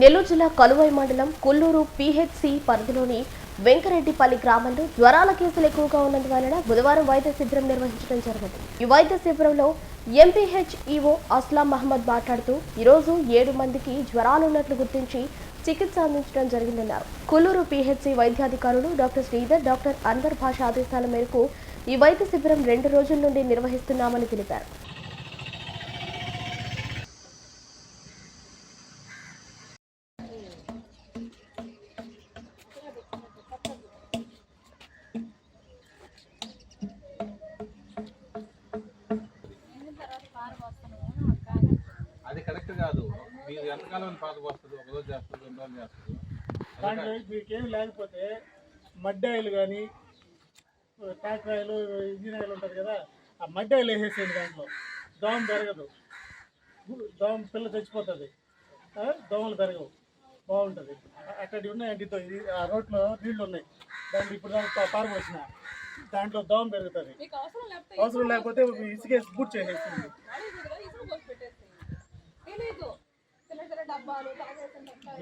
నెల్లూరు జిల్లా కలువై మండలం కొల్లూరు పిహెచ్సి పరిధిలోని వెంకరెడ్డిపల్లి గ్రామంలో జ్వరాల కేసులు ఎక్కువగా ఉన్నందువలన బుధవారం వైద్య శిబిరం నిర్వహించడం జరిగింది. ఈ వైద్య శిబిరంలో ఎంపీహెచ్ఈఓ అస్లాం మహమ్మద్ మాట్లాడుతూ ఈరోజు ఏడు మందికి జ్వరాలు ఉన్నట్లు గుర్తించి చికిత్స అందించడం జరిగిందన్నారు. కొల్లూరు పిహెచ్సి వైద్యాధికారులు డాక్టర్ శ్రీధర్ డాక్టర్ అన్వర్ భాష ఆదేశాల మేరకు ఈ వైద్య శిబిరం రెండు రోజుల నుండి నిర్వహిస్తున్నామని తెలిపారు. మీరు ఎంతకాలం పాత వస్తుంది ఒక రోజు చేస్తుంది రెండు రోజులు చేస్తుంది. దాంట్లో మీకేం లేకపోతే మడ్డి ఆయిల్ కానీ ట్రాక్టర్ ఆయిల్ ఇంజిన్ ఆయిల్ ఉంటుంది కదా ఆ మడ్డి ఆయిల్ వేసేసేయండి దాంట్లో. దోమ పెరగదు. దోమ పిల్ల చచ్చిపోతుంది. దోమలు పెరగవు. బాగుంటుంది. అక్కడి ఉన్నాయండి ఇదో ఇది ఆ రోడ్లో నీళ్ళు ఉన్నాయి. దాంట్లో ఇప్పుడు దాంట్లో పారబోసిన. దాంట్లో దోమ పెరుగుతుంది. మీకు అవసరం లేకపోతే అవసరం లేకపోతే ఇసుకేసి బూట్ చేసేస్తుంది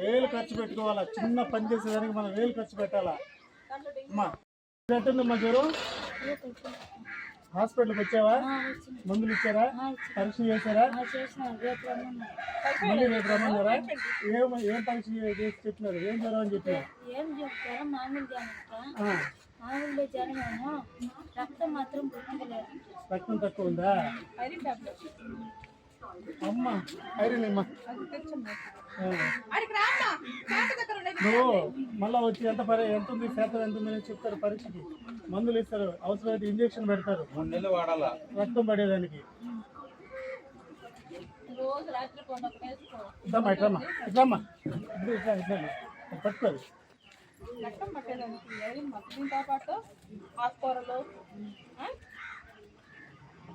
వేలు ఖర్చు పెట్టుకోవాలా? చిన్న పని చేసేదానికి మనం వేలు ఖర్చు పెట్టాలా? అమ్మా ఎట్టుందమ్మా జ్వరం? హాస్పిటల్కి వచ్చావా? మందులు ఇచ్చారా? పరీక్ష చేశారా? మళ్ళీ రేపు రమ్మన్నారా? ఏం ఏం పరీక్ష చేసి చెప్పినారు? ఏం జ్వరం అని చెప్పినారు? ఏం చెప్తారో? మామూలు జ్వరమేమో రక్తం మాత్రం రక్తం తక్కువ ఉందా? అమ్మ ఐరన్ నువ్వు మళ్ళీ వచ్చి ఎంత పరి ఎంత ఉంది శాతం ఎంత ఉంది అని చెప్తారు పరీక్షకి మందులు ఇస్తారు అవసరమైతే ఇంజక్షన్ పెడతారు. మూడు నెలలు వాడాలా? రక్తం పడేదానికి. రోజు రాత్రి కొండ వేసుకో ఇట్లమ్మా ఇట్లమ్మా ఇట్లమ్మా. ఇప్పుడు ఇట్లా ఇట్లా పట్టుకోదు రక్తం పట్టేదానికి ఐరన్ మాత్రం దీంతో పాటు? ఆకుకూరలు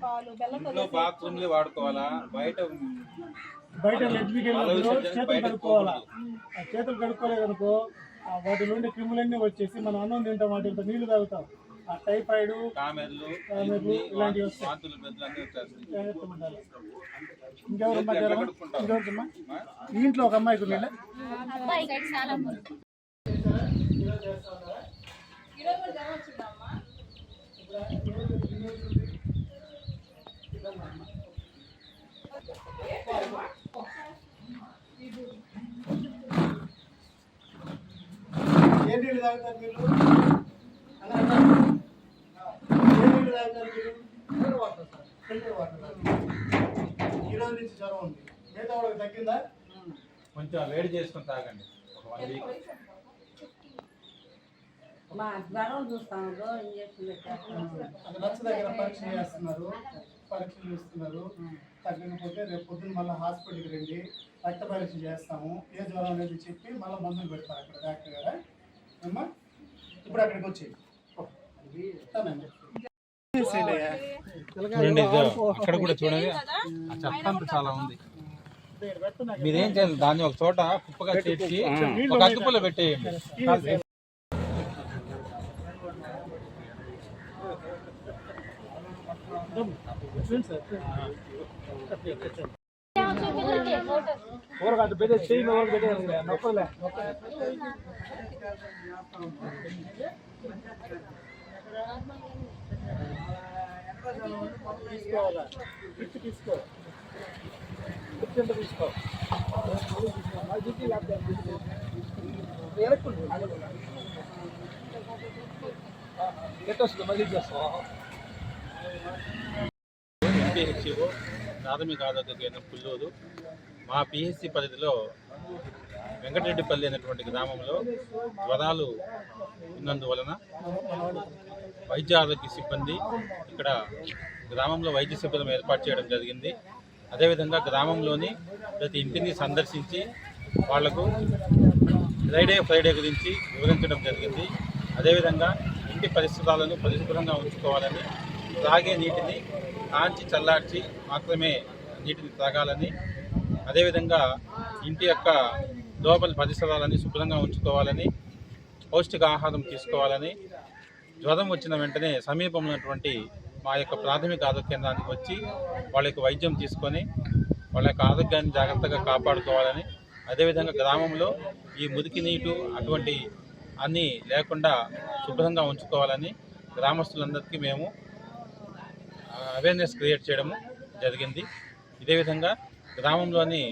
ఇంట్లో బాత్రూమ్లు వాడుకోవాలా? బయట బయట చేతులు కడుక్కోవాలా? ఆ చేతులు కడుక్కోలేదు అనుకో ఆ వాటి నుండి క్రిములన్నీ వచ్చేసి మనం అన్నం తింటాం వాటితో నీళ్ళు తాగుతాం. ఆ టైఫాయిడ్ కామెర్లు ఇలాంటివి వస్తాయి. ఇంకెవరమ్మా జ్వరం ఇంట్లో ఒక అమ్మాయికి ఉండే ఈరోజు జ్వరం వచ్చిందమ్మా ఏ నీళ్ళు తాగుతారు మీరు. ఏ నీళ్ళు తాగుతారు మీరు? Filter water sir. Filter water ఈ రోజు నుంచి జ్వరం ఉంది. మిగతా వాళ్ళకి తగ్గిందా? కొంచెం వేడి చేసుకొని తాగండి. ఒక వన్ వీక్. మా జ్వరం చూస్తాము ఇంజక్షన్ అది నచ్చ దగ్గర పరీక్ష చేస్తున్నారు. పరీక్షలు చేస్తున్నారు. తగ్గకపోతే రేపు పొద్దున్న మళ్ళీ హాస్పిటల్కి రండి. రక్త పరీక్ష చేస్తాము. ఏ జ్వరం అనేది చెప్పి మళ్ళీ మందులు పెడతారు అక్కడ డాక్టర్ గారు. అమ్మా ఇప్పుడు అక్కడికి వచ్చి అక్కడ కూడా చూడండి. ఆ చెత్త అంతా చాలా ఉంది. మీరేం చేయాలి? దాన్ని ఒక చోట కుప్పగా చేర్చి ఒక అదుపులో పెట్టేయండి. ఊరగడ్డ పెద్ద చెయ్యి మీద పెట్టారు నొప్పలే తీసుకోవాలా తీసుకో తీసుకో పిచ్చి ఎంత మళ్ళీ ప్రాథమిక ఆరోగ్య కేంద్రం పుల్లూరు. మా పిహెచ్సి పరిధిలో వెంకటరెడ్డిపల్లి అనేటువంటి గ్రామంలో జ్వరాలు ఉన్నందువలన వైద్య ఆరోగ్య సిబ్బంది ఇక్కడ గ్రామంలో వైద్య శిబిరం ఏర్పాటు చేయడం జరిగింది. అదేవిధంగా గ్రామంలోని ప్రతి ఇంటిని సందర్శించి వాళ్ళకు ఫ్రైడే ఫ్రైడే గురించి వివరించడం జరిగింది. అదేవిధంగా ఇంటి పరిసరాలను పరిశుభ్రంగా ఉంచుకోవాలని తాగే నీటిని కాంచి చల్లార్చి మాత్రమే నీటిని తాగాలని అదేవిధంగా ఇంటి యొక్క లోపల పరిసరాలని శుభ్రంగా ఉంచుకోవాలని పౌష్టిక ఆహారం తీసుకోవాలని జ్వరం వచ్చిన వెంటనే సమీపంలో ఉన్నటువంటి మా యొక్క ప్రాథమిక ఆరోగ్య కేంద్రానికి వచ్చి వాళ్ళ యొక్క వైద్యం తీసుకొని వాళ్ళ యొక్క ఆరోగ్యాన్ని జాగ్రత్తగా కాపాడుకోవాలని అదేవిధంగా గ్రామంలో ఈ మురికి నీటు అటువంటి అన్నీ లేకుండా శుభ్రంగా ఉంచుకోవాలని గ్రామస్తులందరికీ మేము అవేర్నెస్ క్రియేట్ చేయడము జరిగింది. ఇదే విధంగా గ్రామంలోని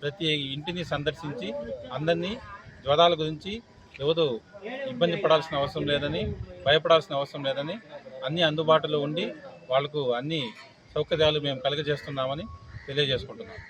ప్రతి ఇంటిని సందర్శించి అందరినీ జ్వరాల గురించి ఎవరు ఇబ్బంది పడాల్సిన అవసరం లేదని భయపడాల్సిన అవసరం లేదని అన్ని అందుబాటులో ఉండి వాళ్ళకు అన్ని సౌకర్యాలు మేము కలుగజేస్తున్నామని తెలియజేసుకుంటున్నాం.